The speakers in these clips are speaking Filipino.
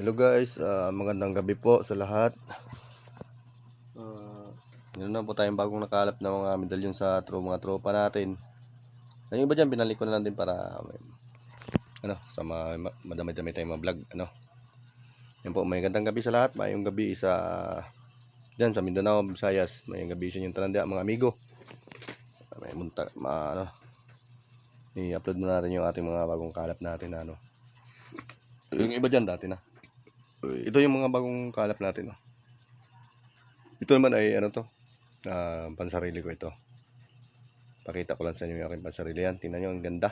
Hello guys, ah, magandang gabi po sa lahat. Uh, Meron na po tayong bagong nakalap na mga medalyon sa tro mga tropa natin. Yung iba dyan, binalik ko na lang din para may, ano, sa mga madami-dami tayong mga vlog. Ano. Yan po, may gandang gabi sa lahat. Mayong gabi sa dyan sa Mindanao, Visayas. Mayong gabi sa inyong tananda, mga amigo. May munta, ma, ano, i-upload muna natin yung ating mga bagong kalap natin na ano. Yung iba dyan dati na. Ito yung mga bagong kalap natin. Oh. Ito naman ay ano to, ah, pansarili ko ito. Pakita ko lang sa inyo yung aking pansarili yan. Tingnan nyo, ang ganda.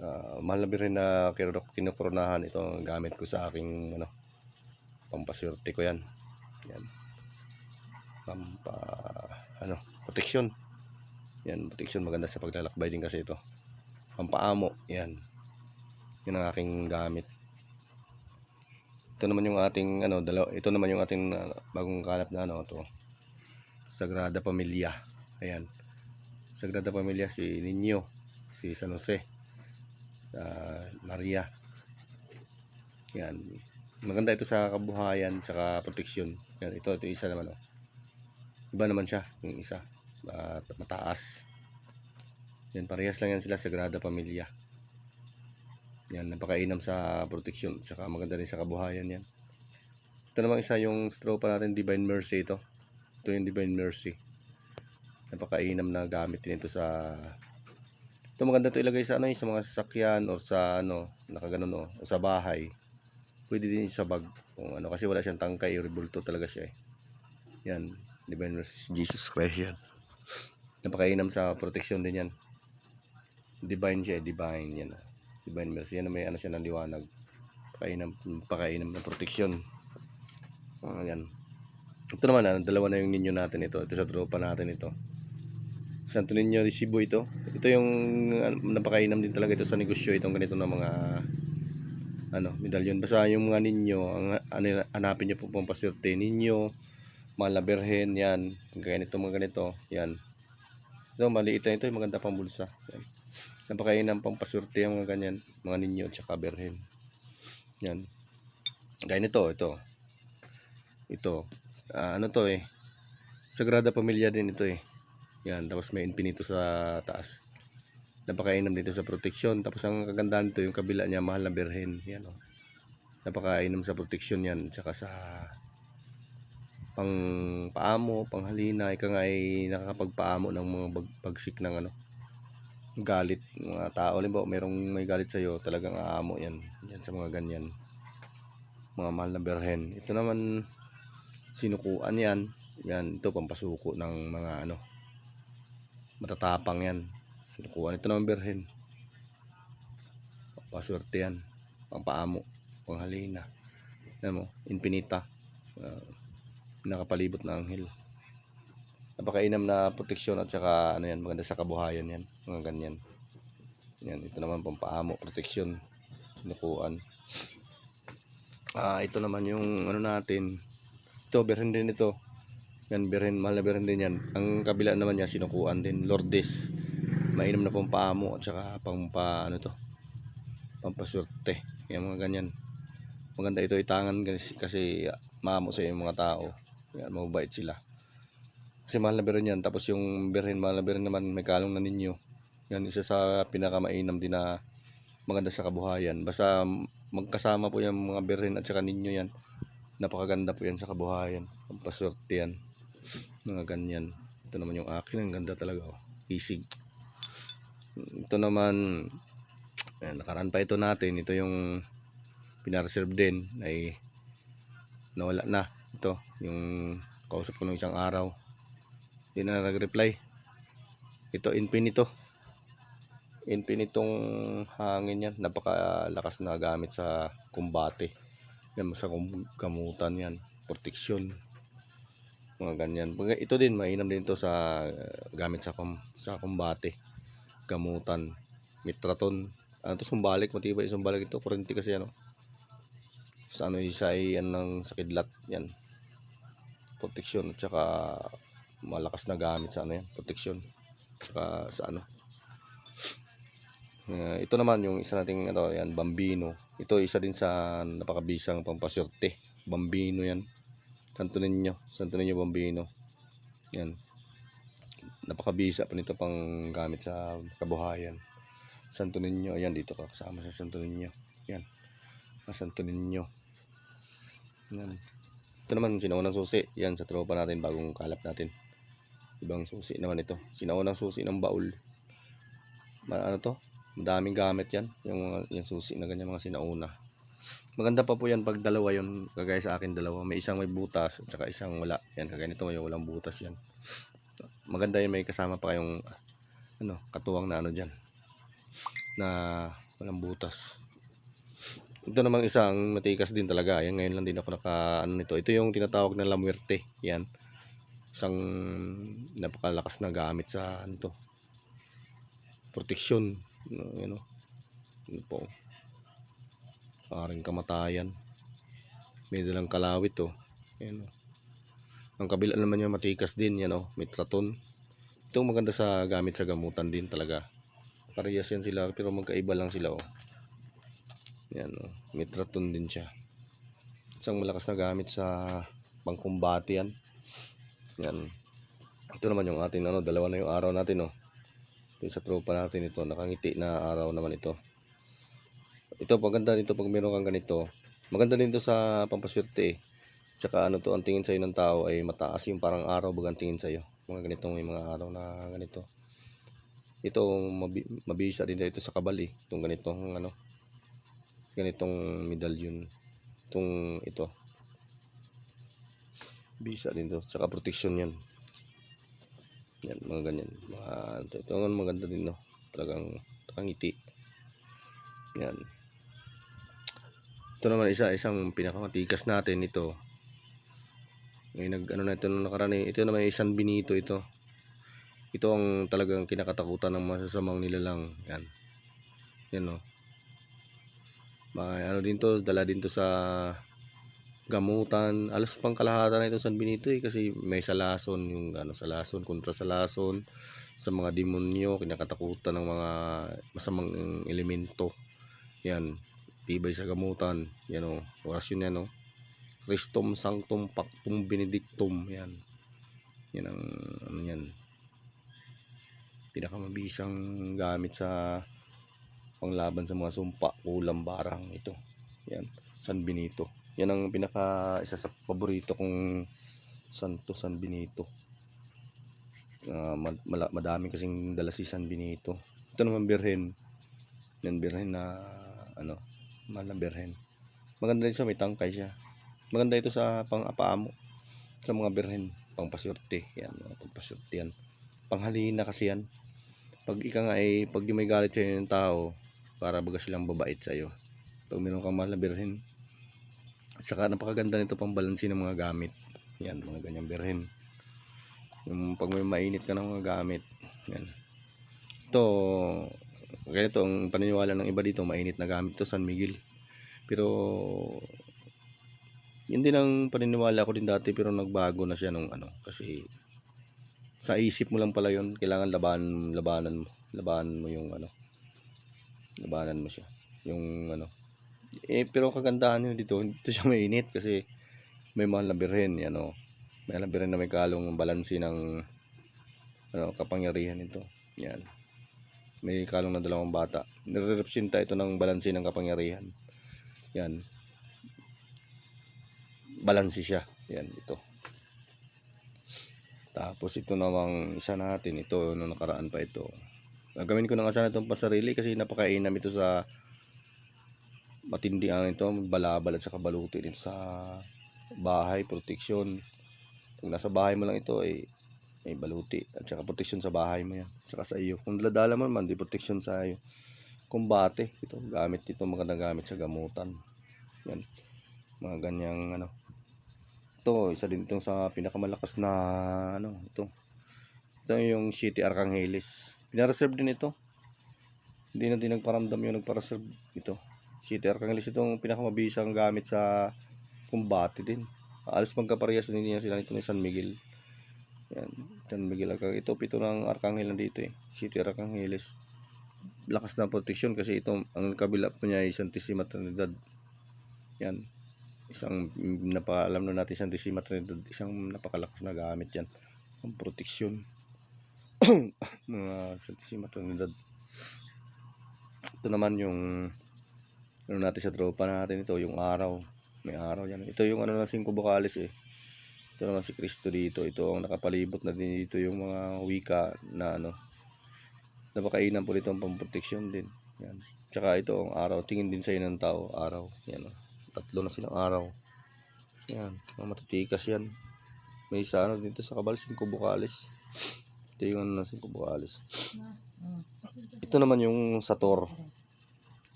Ah, mahal na rin na kinukoronahan ito gamit ko sa aking ano, pampaswerte ko yan. Yan. Pampa, ano, protection. Yan, protection maganda sa paglalakbay din kasi ito. Pampaamo, yan. Yan ang aking gamit. Ito naman yung ating ano, dalaw, ito naman yung ating ah, bagong kalap na ano to. Sagrada Familia. Ayan. Sagrada Familia si Niño, si San Jose, ah, Maria. Yan. Maganda ito sa kabuhayan tsaka proteksyon. Yan, ito ito isa naman oh. Iba naman siya, yung isa. Ah, mataas. Yan, parehas lang yan sila Sagrada Familia. Yan, napakainam sa proteksyon. Tsaka maganda rin sa kabuhayan yan. Ito naman isa yung sa tropa natin, Divine Mercy ito. Ito yung Divine Mercy. Napakainam na gamit din ito sa... Ito maganda ito ilagay sa ano, sa mga sasakyan or sa ano, nakaganon o, o sa bahay. Pwede din sa bag. Kung ano, kasi wala siyang tangkay, rebulto talaga siya eh. Yan, Divine Mercy. Jesus Christ yan. Napakainam sa proteksyon din yan. Divine siya, eh, divine yan. Divine Mercy. Yan may ano siya ng liwanag. Pakainam, pakainam ng proteksyon. Ah, yan. Ito naman, ah, dalawa na yung ninyo natin ito. Ito sa tropa natin ito. Santo Niño de Cebu ito. Ito yung ah, napakainam din talaga ito sa negosyo. Itong ganito na mga ano, medalyon. Basta yung mga ninyo, ang ano, hanapin nyo po pong paswerte. Ninyo, mga laberhen, yan. Ganito, mga ganito. Yan. Ito, maliit na ito. Maganda pang bulsa. Yan. Napakainam pang paswerte yung mga ganyan. Mga ninyo, tsaka berhen. Yan. Gaya nito, ito. Ito. Ah, ano to eh. Sagrada Pamilya din ito eh. Yan. Tapos may infinito sa taas. Napakainam dito sa proteksyon. Tapos ang kagandahan nito, yung kabila niya, mahal na berhen. Yan o. Napakainam sa proteksyon yan. Tsaka sa pang paamo, panghalina, ika nga ay nakakapagpaamo ng mga bag, bagsik ng ano, galit mga tao. Limbawa, merong may galit sa'yo, talagang aamo yan. Yan sa mga ganyan. Mga mahal na berhen. Ito naman, sinukuan yan. Yan, ito pampasuko ng mga ano, matatapang yan. Sinukuan. Ito naman berhen. Paswerte yan. Pampaamo, panghalina. Alam mo, infinita. Uh, nakapalibot na anghel. Napakainam na proteksyon at saka ano yan, maganda sa kabuhayan yan. Mga ganyan. Yan, ito naman pampaamo, proteksyon. Sinukuan. Ah, ito naman yung ano natin. Ito, berhen din ito. Yan, berhen, mahal na berhen din yan. Ang kabila naman niya, sinukuan din. Lourdes. Mainam na pampaamo at saka pampa, ano to, pampaswerte. Yan, mga ganyan. Maganda ito itangan kasi, kasi maamo sa yung mga tao. Yan, mabait sila. Kasi mahal na berhen yan. Tapos yung berhen, mahal na berhen naman, may kalong na ninyo. Yan, isa sa pinakamainam din na maganda sa kabuhayan. Basta magkasama po yung mga berhen at saka ninyo yan. Napakaganda po yan sa kabuhayan. Ang paswerte yan. Mga ganyan. Ito naman yung akin. Ang ganda talaga. Oh. Isig. Ito naman, eh, nakaraan pa ito natin. Ito yung pinareserve din. Ay nawala na. Ito, yung kausap ko nung isang araw. Hindi na nag-reply. Ito, infinito. Infinitong hangin yan. Napakalakas na gamit sa kumbate. Yan, sa gamutan yan. Proteksyon. Mga ganyan. Ito din, mainam din to sa uh, gamit sa, kum- sa kumbate. Gamutan. Mitraton. Ano to, sumbalik. Matibay sumbalik ito. Kurente kasi ano. Sa ano, isa ay ano, ng sakidlat. Yan. Proteksyon. At saka malakas na gamit sa ano yan. Proteksyon. Saka sa ano Uh, ito naman yung isa nating ano, yan, Bambino. Ito isa din sa napakabisang pampasyerte. Bambino yan. Santo Niño, Santo Niño Bambino. Yan. Napakabisa pa nito pang gamit sa kabuhayan. Santo Niño, ayan dito ka kasama sa Santo Niño. Yan. Ang Santo Niño. Yan. Ito naman sinaunang susi. Yan sa tropa natin bagong kalap natin. Ibang susi naman ito. Sinaunang susi ng baul. Ma- ano to? Madaming gamit yan. Yung, yung susi na ganyan mga sinauna. Maganda pa po yan pag dalawa yun. Kagaya sa akin dalawa. May isang may butas at saka isang wala. Yan kagaya nito may walang butas yan. Maganda yun may kasama pa kayong ano, katuwang na ano dyan. Na walang butas. Ito namang isang matikas din talaga. Yan ngayon lang din ako naka ano nito. Ito yung tinatawag na lamwerte. Yan. Isang napakalakas na gamit sa ano to. Proteksyon. Ano. Ano po. Paring kamatayan. May dalang kalawit to. Yan o. Ang kabila naman yung matikas din. Yan o. May traton. Ito maganda sa gamit sa gamutan din talaga. Parehas yan sila pero magkaiba lang sila o. Yan o. May din siya. Isang malakas na gamit sa pangkumbati yan. Yan. Ito naman yung atin ano, dalawa na yung araw natin oh. Yung sa tropa natin ito, nakangiti na araw naman ito. Ito maganda dito pag meron kang ganito. Maganda din to sa pampaswerte eh. Tsaka ano to, ang tingin sa'yo ng tao ay mataas yung parang araw bagang tingin sa'yo. Mga ganitong may mga araw na ganito. Ito mabi, mabisa din ito sa kabal eh. Itong ganitong ano, ganitong medallion. Itong ito. Bisa din to. Tsaka protection yan. Yan, mga ganyan. Mga, ito, ito ang maganda din, no? Talagang nakangiti. Yan. Ito naman isa, isang pinakamatikas natin ito. May nag, ano na ito nung nakaraan eh. Ito naman isang binito ito. Ito ang talagang kinakatakutan ng masasamang nilalang. Yan. Yan, no? May ano din to, dala din to sa gamutan. Alas pang kalahatan na ito San Benito eh kasi may salason yung ano salason kontra salason sa mga demonyo, kinakatakutan ng mga masamang elemento. Yan, tibay sa gamutan. Yan o, orasyon yan o. Christum Sanctum Pactum Benedictum. Yan. Yan ang ano yan. Pinakamabisang gamit sa panglaban sa mga sumpa, kulang barang ito. Yan, San Benito. Yan ang pinaka isa sa paborito kong Santo San Benito. Ah, mala- madami kasing dala si San Benito. Ito naman birhen. Yan birhen na ano, mahal birhen. Maganda din siya, may tangkay siya. Maganda ito sa pang-apaamo. Sa mga birhen, pangpasyurte. Yan, pangpasyurte yan. Panghalina kasi yan. Pag ika nga ay, pag yung may galit sa'yo ng tao, para baga silang babait sa'yo. Pag meron kang mahal na birhen, Saka napakaganda nito pang balansin ng mga gamit. Yan, mga ganyang berhen. Yung pag may mainit ka ng mga gamit. Yan. Ito, ganito ang paniniwala ng iba dito, mainit na gamit to San Miguel. Pero, yun din ang paniniwala ko din dati pero nagbago na siya nung ano. Kasi, sa isip mo lang pala yun, kailangan laban, labanan mo. Labanan mo yung ano. Labanan mo siya. Yung ano, eh, pero kagandahan nyo dito, hindi siya mainit kasi may mga labirin, yan o. May labirin na may kalong balansi ng ano, kapangyarihan nito. Yan. May kalong na dalawang bata. Nire-representa ito ng balansi ng kapangyarihan. Yan. Balansi siya. Yan, ito. Tapos ito namang isa natin, ito, nung nakaraan pa ito. Gagawin ko na nga sana itong pasarili kasi napakainam ito sa matindi ang ito, balabal at saka baluti dito sa bahay, proteksyon. Pag nasa bahay mo lang ito ay may baluti at saka proteksyon sa bahay mo yan. Saka sa iyo. Kung daladala mo man, di proteksyon sa iyo. Kumbate, ito, gamit ito, magandang gamit sa gamutan. Yan. Mga ganyang ano. Ito, isa din itong sa pinakamalakas na ano, ito. Ito yung City Arcanghelis. Pinareserve din ito. Hindi na din nagparamdam yung nagpareserve ito. City Arcanghelis itong pinakamabisang gamit sa kumbate din. Alas magkaparehas din niya sila nito ni San Miguel. Yan, San Miguel Arcangel. Ito pito ng Arcangel nandito eh. City Arcanghelis. lakas na protection kasi ito ang kabila po niya ay Santissima Trinidad. Yan. Isang napaalam na natin Santissima Trinidad, isang napakalakas na gamit yan. Ang protection mga Santissima Trinidad. Ito naman yung ano natin sa tropa natin ito, yung araw. May araw yan. Ito yung ano na singko bukalis eh. Ito naman si Kristo dito. Ito ang nakapalibot na din dito yung mga wika na ano. Napakainan po dito ang pamproteksyon din. Yan. Tsaka ito ang araw. Tingin din sa ng tao. Araw. Yan o. Tatlo na silang araw. Yan. Mga matitikas yan. May isa ano dito sa kabal. Singko bukalis. Ito yung ano na singko bukalis. Ito naman yung sator.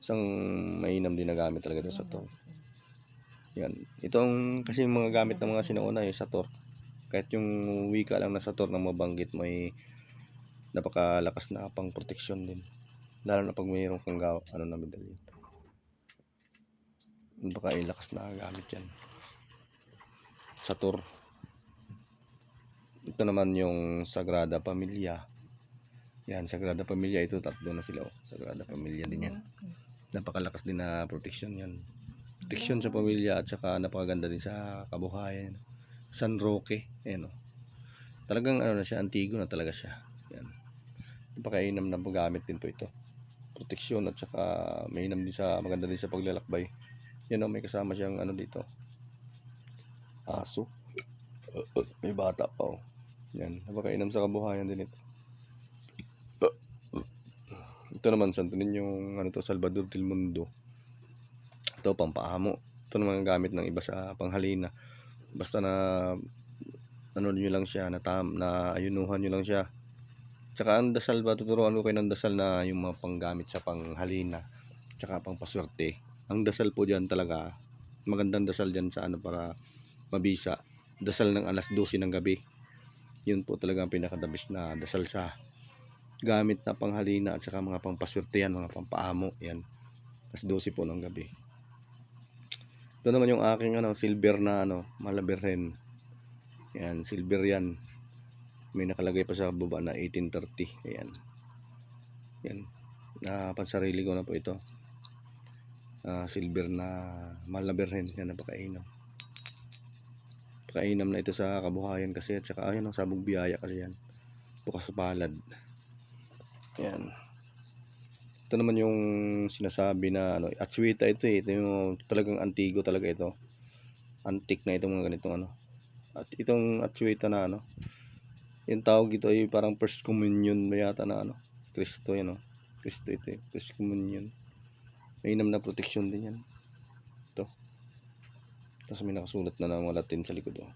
Isang mainam din na gamit talaga ito sator. Yan. Itong kasi mga gamit ng mga sinauna yung sator. Kahit yung wika lang na sator na mabanggit mo ay napakalakas na pang proteksyon din. Lalo na pag mayroon kang gaw, ano na medalyon. Baka ilakas na gamit yan. Sator. Ito naman yung Sagrada Familia. Yan, Sagrada Familia. Ito tatlo na sila. Oh. Sagrada Familia din yan. Napakalakas din na proteksyon yan proteksyon sa pamilya at saka napakaganda din sa kabuhayan. San Roque, ayan o. Talagang ano na siya, antigo na talaga siya. Yan. Napakainam na gamit din po ito. Proteksyon at saka may inam din sa, maganda din sa paglalakbay. Yan o, may kasama siyang ano dito. Aso. May bata pa o. Yan, napakainam sa kabuhayan din ito. Ito naman, santo yung ano to, Salvador del Mundo. Ito pampaamo. Ito naman ang gamit ng iba sa panghalina. Basta na ano nyo lang siya na, tam, na ayunuhan nyo lang siya. Tsaka ang dasal ba tuturuan ko kayo ng dasal na yung mga panggamit sa panghalina tsaka pangpaswerte. Ang dasal po dyan talaga magandang dasal dyan sa ano para mabisa. Dasal ng alas 12 ng gabi. Yun po talaga ang pinakadabis na dasal sa gamit na panghalina at saka mga pangpaswerte yan mga pampaamo yan alas 12 po ng gabi ito naman yung aking ano, silver na ano, malabirhen. Yan, silver yan. May nakalagay pa sa baba na 1830. Ayan. Yan. Na pansarili ko na po ito. Ah, silver na malabirhen. Yan, napakainam. Napakainam na ito sa kabuhayan kasi at saka ayun ang sabog biyaya kasi yan. Bukas sa palad. Yan. Ito naman yung sinasabi na ano, atsuita ito eh. Ito yung talagang antigo talaga ito. Antique na itong mga ganitong ano. At itong atsuita na ano, yung tawag ito ay parang first communion yata na ano. Kristo yan oh. Kristo ito eh. First communion. May inam na protection din yan. Ito. Tapos may nakasulat na ng mga Latin sa likod oh.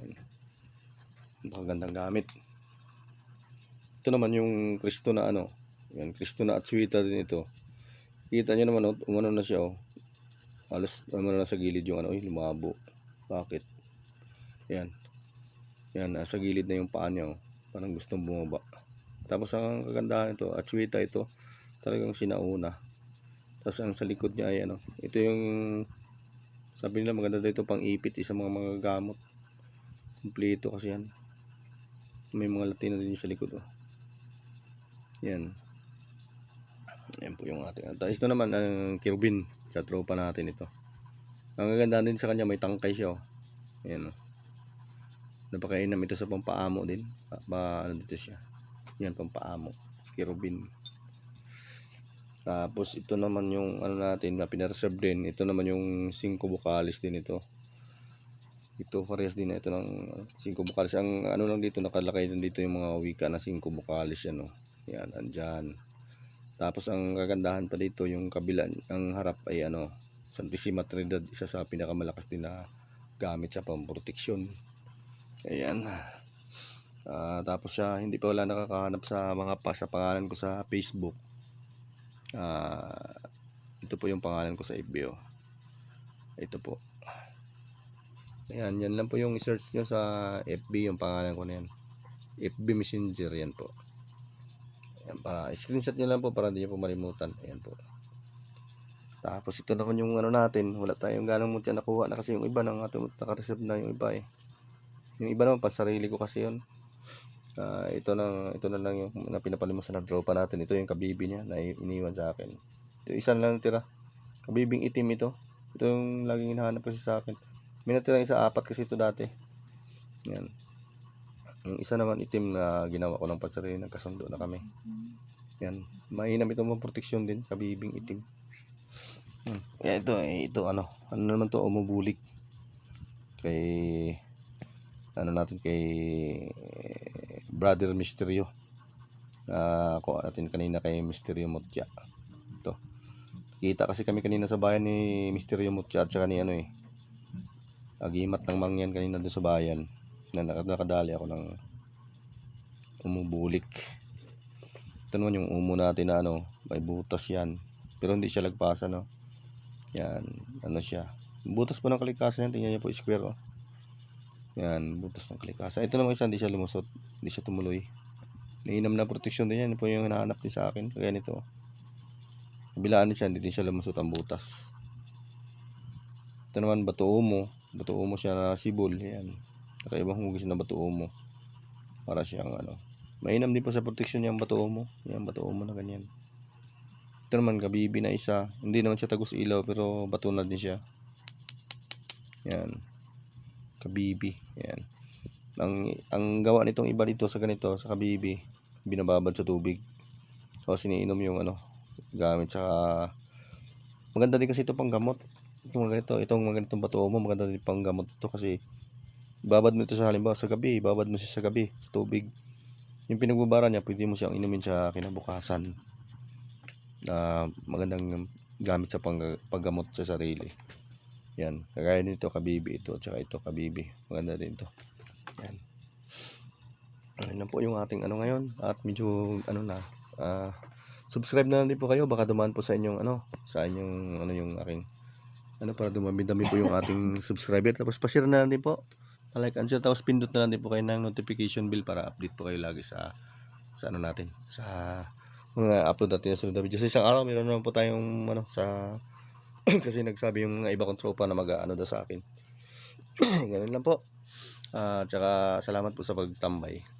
Yan. Napakagandang gamit. Ito naman yung Kristo na ano. Yan, Kristo na atsuita din ito. Kita nyo naman, oh, umano na siya, oh. Alas, umano na sa gilid yung ano, eh, lumabo. Bakit? Yan. Yan, nasa gilid na yung paa niya, oh. Parang gustong bumaba. Tapos ang kagandahan ito, atsuita ito, talagang sinauna. Tapos ang sa likod niya ay ano, ito yung, sabi nila maganda dito pang ipit, isa mga mga gamot. Kompleto kasi yan. May mga Latino din sa likod, oh. Yan. Yan po yung ating. Tapos ito naman ang Kirubin sa tropa natin ito. Ang gaganda din sa kanya may tangkay siya. Oh. Yan oh. Napakainam ito sa pampaamo din. Pa, pa ano dito siya. Yan pampaamo. Kirubin. Tapos ito naman yung ano natin na pinareserve din. Ito naman yung 5 bukalis din ito. Ito parehas din na ito ng 5 bukalis. Ang ano lang dito nakalakay din dito yung mga wika na 5 bukalis yan oh. Yan, andyan. Tapos ang kagandahan pa dito, yung kabila, ang harap ay ano, Santissima Trinidad, isa sa pinakamalakas din na gamit sa pamproteksyon. Ayan. Ah, tapos siya, hindi pa wala nakakahanap sa mga pa sa pangalan ko sa Facebook. Ah, ito po yung pangalan ko sa FB. Oh. Ito po. Ayan, yan lang po yung i-search nyo sa FB, yung pangalan ko na yan. FB Messenger, yan po. Ayan, para screenshot nyo lang po para hindi nyo po malimutan. Ayan po. Tapos ito naman yung ano natin. Wala tayong ganang mutya nakuha na kasi yung iba nang nakareserve na yung iba eh. Yung iba naman pa sarili ko kasi yun. Ah, ito na ito na lang yung na pinapalimusan ng tropa natin. Ito yung kabibi niya na iniwan sa akin. Ito isa na lang tira. Kabibing itim ito. Ito yung laging hinahanap kasi sa akin. May natira isa apat kasi ito dati. Yan. Yung isa naman itim na ginawa ko ng pansarili. Nagkasundo na kami. Yan. Mainam ito mga proteksyon din. Kabibing itim. Hmm. Yan, ito, eh, ito ano. Ano naman to umubulik. Kay ano natin kay Brother Mysterio. Na kuha natin kanina kay Mysterio Mutya. Ito. Kita kasi kami kanina sa bayan ni Mysterio Mutya at saka ni ano eh. Agimat ng mangyan kanina doon sa bayan. Na nak- nakadali ako ng umubulik. Ito naman yung umo natin na ano, may butas yan. Pero hindi siya lagpasan no. Yan, ano siya. Butas po ng kalikasan yan, tingnan niyo po square oh. Yan, butas ng kalikasan. Ito naman isa, hindi siya lumusot. Hindi siya tumuloy. Nainam na proteksyon din yan. Po yung hinahanap din sa akin. Kaya nito. Kabilaan din siya, hindi din siya lumusot ang butas. Ito naman, bato umo. Bato umo siya na sibol. Yan. Nakaibang hugis na bato umo. Para siyang ano. Mainam din po sa proteksyon yung bato umo. Yan, bato umo na ganyan. Ito naman, kabibi na isa. Hindi naman siya tagus ilaw, pero bato na din siya. Yan kabibi. Yan. Ang ang gawa nitong iba dito sa ganito sa kabibi, binababad sa tubig. Tapos iniinom yung ano, gamit sa maganda din kasi ito pang gamot. Itong mga ganito, itong mga ganitong bato mo, maganda din pang gamot ito kasi babad mo ito sa halimbawa sa gabi, babad mo siya sa gabi sa tubig. Yung pinagbabara niya, pwede mo siyang inumin sa kinabukasan. Na magandang gamit sa pang, paggamot sa sarili. Yan. Kagaya nito, kabibi ito. Tsaka ito, kabibi. Maganda din to. Yan. Ano na po yung ating ano ngayon. At medyo, ano na. ah subscribe na lang din po kayo. Baka dumaan po sa inyong, ano, sa inyong, ano yung aking, ano, para dumami-dami po yung ating subscriber. Tapos, pa-share na lang din po. Pa-like and share. Tapos, pindot na lang din po kayo ng notification bell para update po kayo lagi sa, sa ano natin. Sa mga upload natin na sunod na. Sa isang araw, meron naman po tayong, ano, sa kasi nagsabi yung mga iba kong tropa na mag-ano daw sa akin. Ganun lang po. Ah, tsaka salamat po sa pagtambay.